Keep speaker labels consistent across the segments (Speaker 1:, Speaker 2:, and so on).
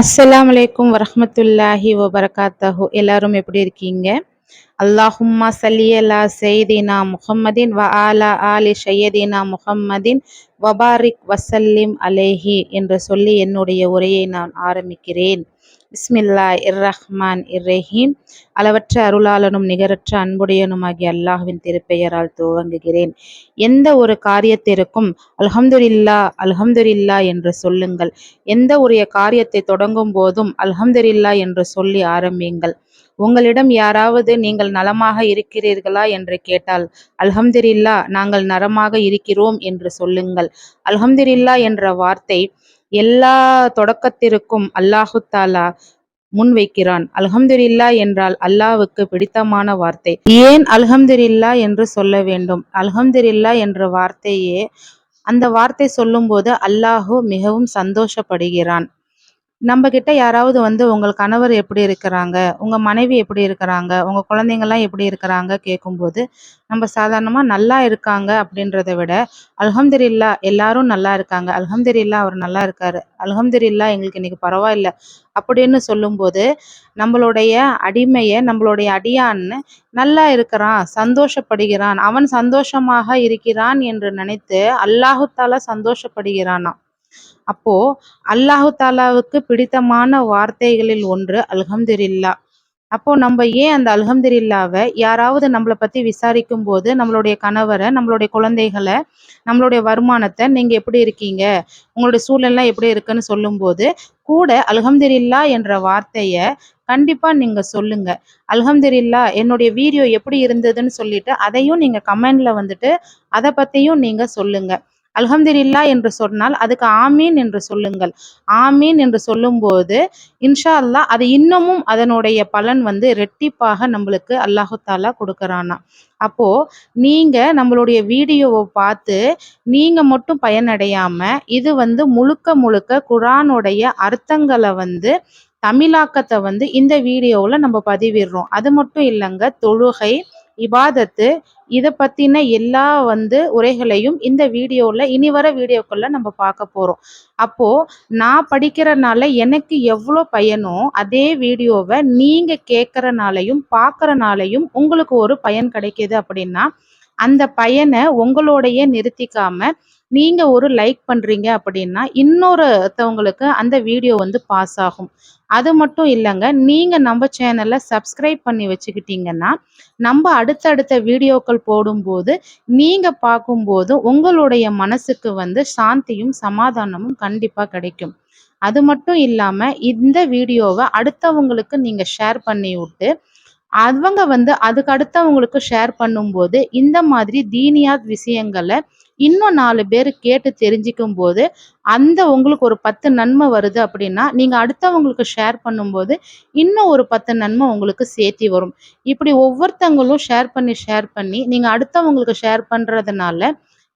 Speaker 1: அஸ்ஸலாமு அலைக்கும் வரமத்துல்லாஹி வபரகாத்தஹு எல்லாரும் எப்படி இருக்கீங்க? அல்லாஹும்மா சல்லி அலா சையதினா முஹம்மதின் வ ஆலா ஆலி ஷையதீனா முஹம்மதின் வபாரிக் வசல்லிம் அலேஹி என்று சொல்லி என்னுடைய உரையை நான் ஆரம்பிக்கிறேன். பிஸ்மில்லா இர் ரஹ்மான் இர் ரஹீம் அளவற்ற அருளாளனும் நிகரற்ற அன்புடையனும் ஆகிய அல்லாஹ்வின் திருப்பெயரால் துவங்குகிறேன். எந்த ஒரு காரியத்திற்கும் அல்ஹம்துலில்லா அல்ஹம்துலில்லா என்று சொல்லுங்கள். எந்த ஒரு காரியத்தை தொடங்கும் போதும் அல்ஹம்துலில்லா என்று சொல்லி ஆரம்பியுங்கள். உங்களிடம் யாராவது நீங்கள் நலமாக இருக்கிறீர்களா என்று கேட்டால் அல்ஹம்துலில்லா நாங்கள் நலமாக இருக்கிறோம் என்று சொல்லுங்கள். அல்ஹம்துலில்லா என்ற வார்த்தை எல்லா தொடக்கத்திற்கும் அல்லாஹு தாலா முன்வைக்கிறான் அல்ஹம்துல்லா என்றால் அல்லாவுக்கு பிடித்தமான வார்த்தை. ஏன் அல்ஹம்துல்லா என்று சொல்ல வேண்டும்? அல்ஹம்துல்லா என்ற வார்த்தையே அந்த வார்த்தை சொல்லும்போது அல்லாஹு மிகவும் சந்தோஷப்படுகிறான். நம்ம கிட்ட யாராவது வந்து உங்கள் கணவர் எப்படி இருக்கிறாங்க? உங்க மனைவி எப்படி இருக்கிறாங்க? உங்க குழந்தைங்கலாம் எப்படி இருக்கிறாங்க? கேட்கும்போது நம்ம சாதாரணமா நல்லா இருக்காங்க அப்படின்றத விட அல்ஹம்துலில்லா எல்லாரும் நல்லா இருக்காங்க. அல்ஹம்துலில்லா அவர் நல்லா இருக்காரு. அல்ஹம்துலில்லா எங்களுக்கு இன்னைக்கு பரவாயில்ல அப்படின்னு சொல்லும்போது நம்மளுடைய அடிமையை நம்மளுடைய அடியான்னு நல்லா இருக்கிறான் சந்தோஷப்படுகிறான். அவன் சந்தோஷமாக இருக்கிறான் என்று நினைத்து அல்லாஹு தாலா சந்தோஷப்படுகிறானாம். அப்போ அல்லாஹு தாலாவுக்கு பிடித்தமான வார்த்தைகளில் ஒன்று அல்ஹம்துலில்லா. அப்போ நம்ம ஏன் அந்த அல்ஹம்துலில்லாவை யாராவது நம்மளை பத்தி விசாரிக்கும் போது நம்மளுடைய கணவரை நம்மளுடைய குழந்தைகளை நம்மளுடைய வருமானத்தை நீங்க எப்படி இருக்கீங்க உங்களுடைய சூழல்லாம் எப்படி இருக்குன்னு சொல்லும்போது கூட அல்ஹம்துலில்லா என்ற வார்த்தையை கண்டிப்பா நீங்க சொல்லுங்க. அல்ஹம்துலில்லா என்னுடைய வீடியோ எப்படி இருந்ததுன்னு சொல்லிட்டு அதையும் நீங்க கமெண்ட்ல வந்துட்டு அதை பத்தியும் நீங்க சொல்லுங்க. அல்ஹம்துலில்லா என்று சொன்னால் அதுக்கு ஆமீன் என்று சொல்லுங்கள். ஆமீன் என்று சொல்லும்போது இன்ஷா அல்லா அது இன்னமும் அதனுடைய பலன் வந்து ரெட்டிப்பாக நம்மளுக்கு அல்லாஹு தாலா கொடுக்கறானா. அப்போ நீங்க நம்மளுடைய வீடியோவை பார்த்து நீங்க மட்டும் பயனடையாம இது வந்து முழுக்க முழுக்க குரானுடைய அர்த்தங்களை வந்து தமிழாக்கத்தை வந்து இந்த வீடியோவில் நம்ம பதிவிடுறோம். அது மட்டும் இல்லைங்க தொழுகை இபாதத்து இதை பற்றின எல்லா வந்து உரைகளையும் இந்த வீடியோவில் இனி வர வீடியோக்குள்ள நம்ம பார்க்க போகிறோம் அப்போது நான் படிக்கிறனால எனக்கு எவ்வளோ பயனோ அதே வீடியோவை நீங்கள் கேட்குறனாலையும் பார்க்குறனாலையும் உங்களுக்கு ஒரு பயன் கிடைக்கிது அப்படின்னா அந்த பயனை உங்களோடையே நிறுத்திக்காம நீங்க ஒரு லைக் பண்றீங்க அப்படின்னா இன்னொருத்தவங்களுக்கு அந்த வீடியோ வந்து பாஸ் ஆகும். அது மட்டும் இல்லைங்க நீங்கள் நம்ம சேனலை சப்ஸ்கிரைப் பண்ணி வச்சுக்கிட்டீங்கன்னா நம்ம அடுத்தடுத்த வீடியோக்கள் போடும்போது நீங்கள் பார்க்கும்போது உங்களுடைய மனசுக்கு வந்து சாந்தியும் சமாதானமும் கண்டிப்பாக கிடைக்கும். அது மட்டும் இல்லாமல் இந்த வீடியோவை அடுத்தவங்களுக்கு நீங்கள் ஷேர் பண்ணி விட்டு அவங்க வந்து அதுக்கு அடுத்தவங்களுக்கு ஷேர் பண்ணும்போது இந்த மாதிரி தீனியாத் விஷயங்களை இன்னும் நாலு பேர் கேட்டு தெரிஞ்சுக்கும் போது அந்த உங்களுக்கு ஒரு பத்து நன்மை வருது அப்படின்னா நீங்கள் அடுத்தவங்களுக்கு ஷேர் பண்ணும்போது இன்னும் ஒரு பத்து நன்மை உங்களுக்கு சேர்த்தி வரும். இப்படி ஒவ்வொருத்தவங்களும் ஷேர் பண்ணி ஷேர் பண்ணி நீங்கள் அடுத்தவங்களுக்கு ஷேர் பண்ணுறதுனால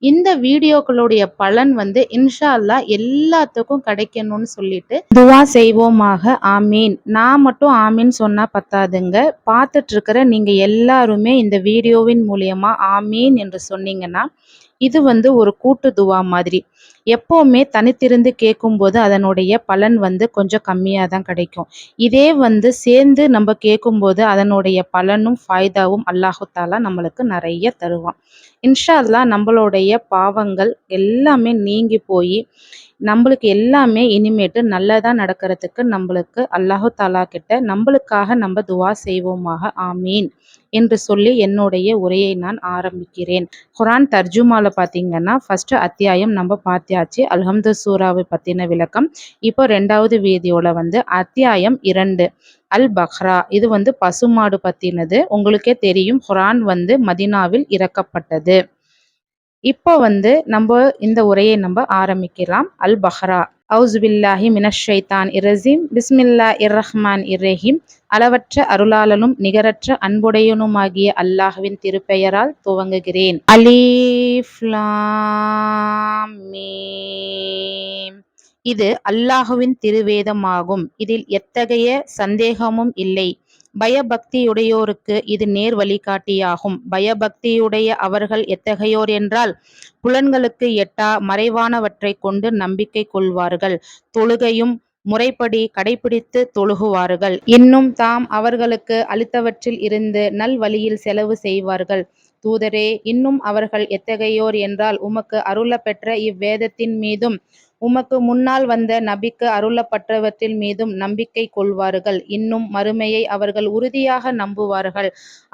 Speaker 1: இந்த வீடியோக்களுடைய பலன் வந்து இன்ஷா அல்லாஹ் எல்லாத்துக்கும் கிடைக்கணும்னு சொல்லிட்டு துவா செய்வோமாக. ஆமீன். நான் மட்டும் ஆமீன் சொன்னா பத்தாதுங்க. பார்த்துட்டு இருக்கிற நீங்க எல்லாருமே இந்த வீடியோவின் மூலியமா ஆமீன் என்று சொன்னீங்கன்னா இது வந்து ஒரு கூட்டு துவா மாதிரி. எப்போவுமே தனித்திருந்து கேட்கும்போது அதனுடைய பலன் வந்து கொஞ்சம் கம்மியாக தான் கிடைக்கும். இதே வந்து சேர்ந்து நம்ம கேட்கும்போது அதனுடைய பலனும் ஃபாய்தாவும் அல்லாஹுத்தாலா நம்மளுக்கு நிறைய தருவான். இன்ஷா அல்லா நம்மளுடைய பாவங்கள் எல்லாமே நீங்கி போய் நம்மளுக்கு எல்லாமே இனிமேட்டு நல்லதாக நடக்கிறதுக்கு நம்மளுக்கு அல்லாஹு தாலா கிட்ட நம்மளுக்காக நம்ம துவா செய்வோமாக. ஆமீன். என்று சொல்லி என்னுடைய உரையை நான் ஆரம்பிக்கிறேன். குரான் தர்ஜுமாவில் பார்த்தீங்கன்னா ஃபஸ்ட்டு அத்தியாயம் நம்ம பார்த்தியாச்சு அல்ஹம்து சூராவை பற்றின விளக்கம். இப்போ ரெண்டாவது வீதியோட வந்து அத்தியாயம் இரண்டு. அல் பஹ்ரா. இது வந்து பசுமாடு பற்றினது உங்களுக்கே தெரியும் குரான் வந்து மதினாவில் இறக்கப்பட்டது. இப்போ வந்து நம்ம இந்த உரையை நம்ம ஆரம்பிக்கலாம். அல் பஹ்ரா அவுஸ் பில்லாஹி மினஷைத்தான் இரசீம் பிஸ்மில்லா இர் ரஹ்மான் இரஹீம் அளவற்ற அருளாளனும் நிகரற்ற அன்புடையனுமாகிய அல்லாஹ்வின் திருப்பெயரால் துவங்குகிறேன். அலீஃப்லாம் இது அல்லாஹுவின் திருவேதமாகும். இதில் எத்தகைய சந்தேகமும் இல்லை. பயபக்தியுடையோருக்கு இது நேர் வழிகாட்டியாகும். பயபக்தியுடைய அவர்கள் எத்தகையோர் என்றால் புலன்களுக்கு எட்டா மறைவானவற்றை கொண்டு நம்பிக்கை கொள்வார்கள். தொழுகையும் முறைப்படி கடைபிடித்து தொழுகுவார்கள். இன்னும் தாம் அவர்களுக்கு அளித்தவற்றில் இருந்து நல் வழியில் செலவு செய்வார்கள். தூதரே இன்னும் அவர்கள் எத்தகையோர் என்றால் உமக்கு அருளப்பெற்ற இவ்வேதத்தின் மீதும் உமக்கு முன்னால் வந்த நபிக்கு அருளப்பட்டவற்றின் மீதும் நம்பிக்கை கொள்வார்கள். இன்னும் மறுமையை அவர்கள் உறுதியாக நம்புவார்கள்.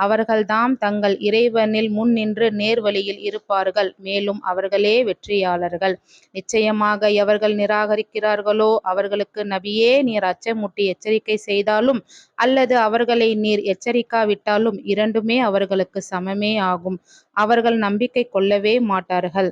Speaker 1: அவர்கள்தாம் தங்கள் இறைவனில் முன் நின்று நேர்வழியில் இருப்பார்கள். மேலும் அவர்களே வெற்றியாளர்கள். நிச்சயமாக எவர்கள் நிராகரிக்கிறார்களோ அவர்களுக்கு நபியே நீர் அச்சமூட்டி எச்சரிக்கை செய்தாலும் அல்லது அவர்களை நீர் எச்சரிக்காவிட்டாலும் இரண்டுமே அவர்களுக்கு சமமே ஆகும். அவர்கள் நம்பிக்கை கொள்ளவே மாட்டார்கள்.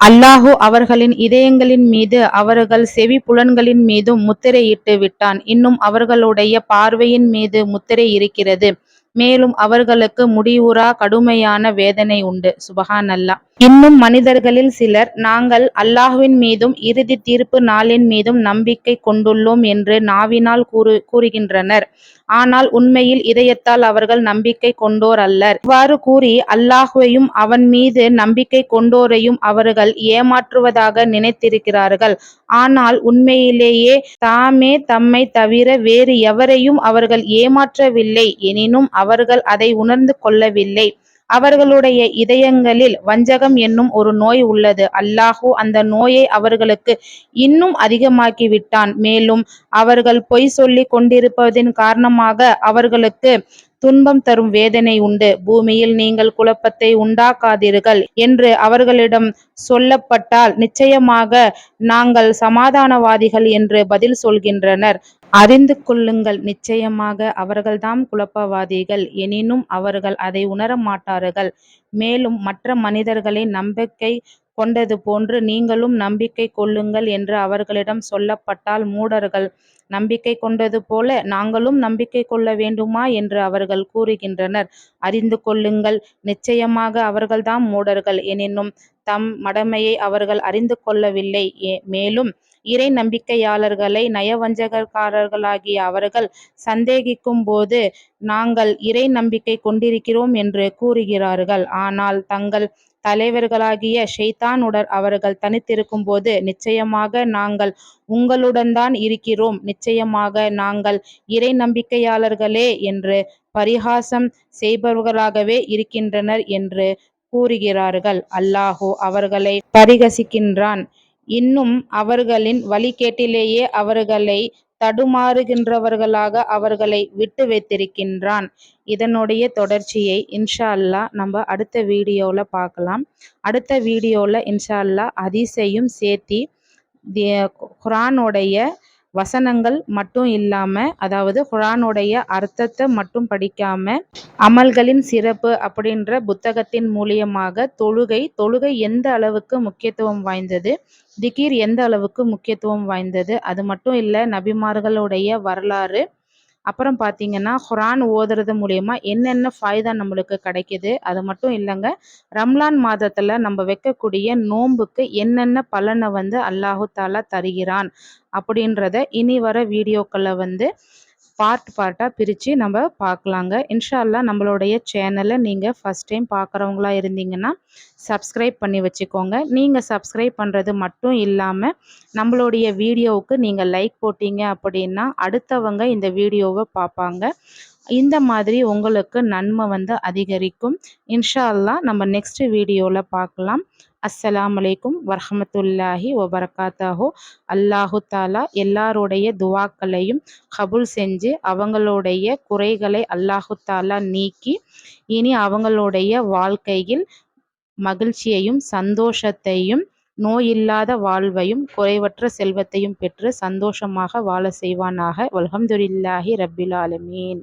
Speaker 1: அல்லாஹு அவர்களின் இதயங்களின் மீது அவர்கள் செவி புலன்களின் மீதும் முத்திரையிட்டு விட்டான். இன்னும் அவர்களுடைய பார்வையின் மீது முத்திரை இருக்கிறது. மேலும் அவர்களுக்கு முடிவுறா கடுமையான வேதனை உண்டு. சுபஹான் அல்லா இன்னும் மனிதர்களில் சிலர் நாங்கள் அல்லாஹுவின் மீதும் இறுதி தீர்ப்பு நாளின் மீதும் நம்பிக்கை கொண்டுள்ளோம் என்று நாவினால் கூறு கூறுகின்றனர். ஆனால் உண்மையில் இதயத்தால் அவர்கள் நம்பிக்கை கொண்டோர் அல்லர் இவ்வாறு கூறி அல்லாஹுவையும் அவன் மீது நம்பிக்கை கொண்டோரையும் அவர்கள் ஏமாற்றுவதாக நினைத்திருக்கிறார்கள். ஆனால் உண்மையிலேயே தாமே தம்மை தவிர வேறு எவரையும் அவர்கள் ஏமாற்றவில்லை. எனினும் அவர்கள் அதை உணர்ந்து கொள்ளவில்லை. அவர்களுடைய இதயங்களில் வஞ்சகம் என்னும் ஒரு நோய் உள்ளது. அல்லாஹு அந்த நோயை அவர்களுக்கு இன்னும் அதிகமாக்கி விட்டான் மேலும் அவர்கள் பொய் சொல்லிக் கொண்டிருப்பதின் காரணமாக அவர்களுக்கு துன்பம் தரும் வேதனை உண்டு. பூமியில் நீங்கள் குழப்பத்தை உண்டாக்காதீர்கள் என்று அவர்களிடம் சொல்லப்பட்டால் நிச்சயமாக நாங்கள் சமாதானவாதிகள் என்று பதில் சொல்கின்றனர். அறிந்து கொள்ளுங்கள் நிச்சயமாக அவர்கள்தாம் குழப்பவாதிகள். எனினும் அவர்கள் அதை உணர மாட்டார்கள் மேலும் மற்ற மனிதர்களை நம்பிக்கை கொண்டது போன்று நீங்களும் நம்பிக்கை கொள்ளுங்கள் என்று அவர்களிடம் சொல்லப்பட்டால் மூடர்கள். நம்பிக்கை கொண்டது போல நாங்களும் நம்பிக்கை கொள்ள வேண்டுமா என்று அவர்கள் கூறுகின்றனர். அறிந்து கொள்ளுங்கள். நிச்சயமாக அவர்கள்தான் மூடர்கள். எனினும் தம் மடமையை அவர்கள் அறிந்து கொள்ளவில்லை. மேலும் இறை நம்பிக்கையாளர்களை நயவஞ்சகக்காரர்களாகிய அவர்கள் சந்தேகிக்கும் போது நாங்கள் இறை நம்பிக்கை கொண்டிருக்கிறோம் என்று கூறுகிறார்கள். ஆனால் தங்கள் தலைவர்களாகிய ஷெய்தானுடன் அவர்கள் தனித்திருக்கும் போது நிச்சயமாக நாங்கள் உங்களுடன் தான் இருக்கிறோம். நிச்சயமாக நாங்கள் இறை நம்பிக்கையாளர்களே என்று பரிகாசம் செய்பவர்களாகவே இருக்கின்றனர் என்று கூறுகிறார்கள். அல்லாஹோ அவர்களை பரிகசிக்கின்றான். இன்னும் அவர்களின் வழிகேட்டிலேயே அவர்களை தடுமாறுகின்றவர்களாக அவர்களை விட்டு வைத்திருக்கின்றான். இதனுடைய தொடர்ச்சியை இன்ஷா அல்லாஹ் நம்ம அடுத்த வீடியோவில் பார்க்கலாம். அடுத்த வீடியோவில் இன்ஷா அதிசையும் ஹதீஸையும் சேர்த்தி குரானுடைய வசனங்கள் மட்டும் இல்லாமல் அதாவது குரானுடைய அர்த்தத்தை மட்டும் படிக்காமல் அமல்களின் சிறப்பு அப்படின்ற புத்தகத்தின் மூலியமாக தொழுகை தொழுகை எந்த அளவுக்கு முக்கியத்துவம் வாய்ந்தது திகீர் எந்த அளவுக்கு முக்கியத்துவம் வாய்ந்தது அது மட்டும் இல்லை நபிமார்களுடைய வரலாறு அப்புறம் பார்த்தீங்கன்னா குரான் ஓதுறது மூலயமா என்னென்ன ஃபாய்தா நம்மளுக்கு கிடைக்கிது? அது மட்டும் இல்லைங்க. ரம்லான் மாதத்தில் நம்ம வைக்கக்கூடிய நோன்புக்கு என்னென்ன பலனை வந்து அல்லாஹு தாலா தருகிறான் அப்படின்றத இனி வர வீடியோக்களை வந்து பார்ட் பார்ட்டாக பிரித்து நம்ம பார்க்கலாங்க. இன்ஷால்லா நம்மளுடைய சேனலை நீங்கள் ஃபஸ்ட் டைம் பார்க்குறவங்களா இருந்தீங்கன்னா சப்ஸ்கிரைப் பண்ணி வச்சுக்கோங்க. நீங்கள் சப்ஸ்கிரைப் பண்ணுறது மட்டும் இல்லாமல் நம்மளுடைய வீடியோவுக்கு நீங்கள் லைக் போட்டீங்க அப்படின்னா அடுத்தவங்க இந்த வீடியோவை பார்ப்பாங்க. இந்த மாதிரி உங்களுக்கு நன்மை வந்து அதிகரிக்கும். இன்ஷா அல்லா நம்ம நெக்ஸ்ட் வீடியோவில் பார்க்கலாம். அஸ்ஸலாம் அலைக்கும் வரமத்துல்லாஹி வபரகாத்தாஹோ. அல்லாஹு தாலா எல்லாருடைய துவாக்களையும் கபுல் செஞ்சு அவங்களுடைய குறைகளை அல்லாஹு தாலா நீக்கி இனி அவங்களுடைய வாழ்க்கையில் மகிழ்ச்சியையும் சந்தோஷத்தையும் நோயில்லாத வாழ்வையும் குறைவற்ற செல்வத்தையும் பெற்று சந்தோஷமாக வாழ செய்வானாக. வல்ஹம்துலில்லாஹி ரப்பில் ஆலமீன்.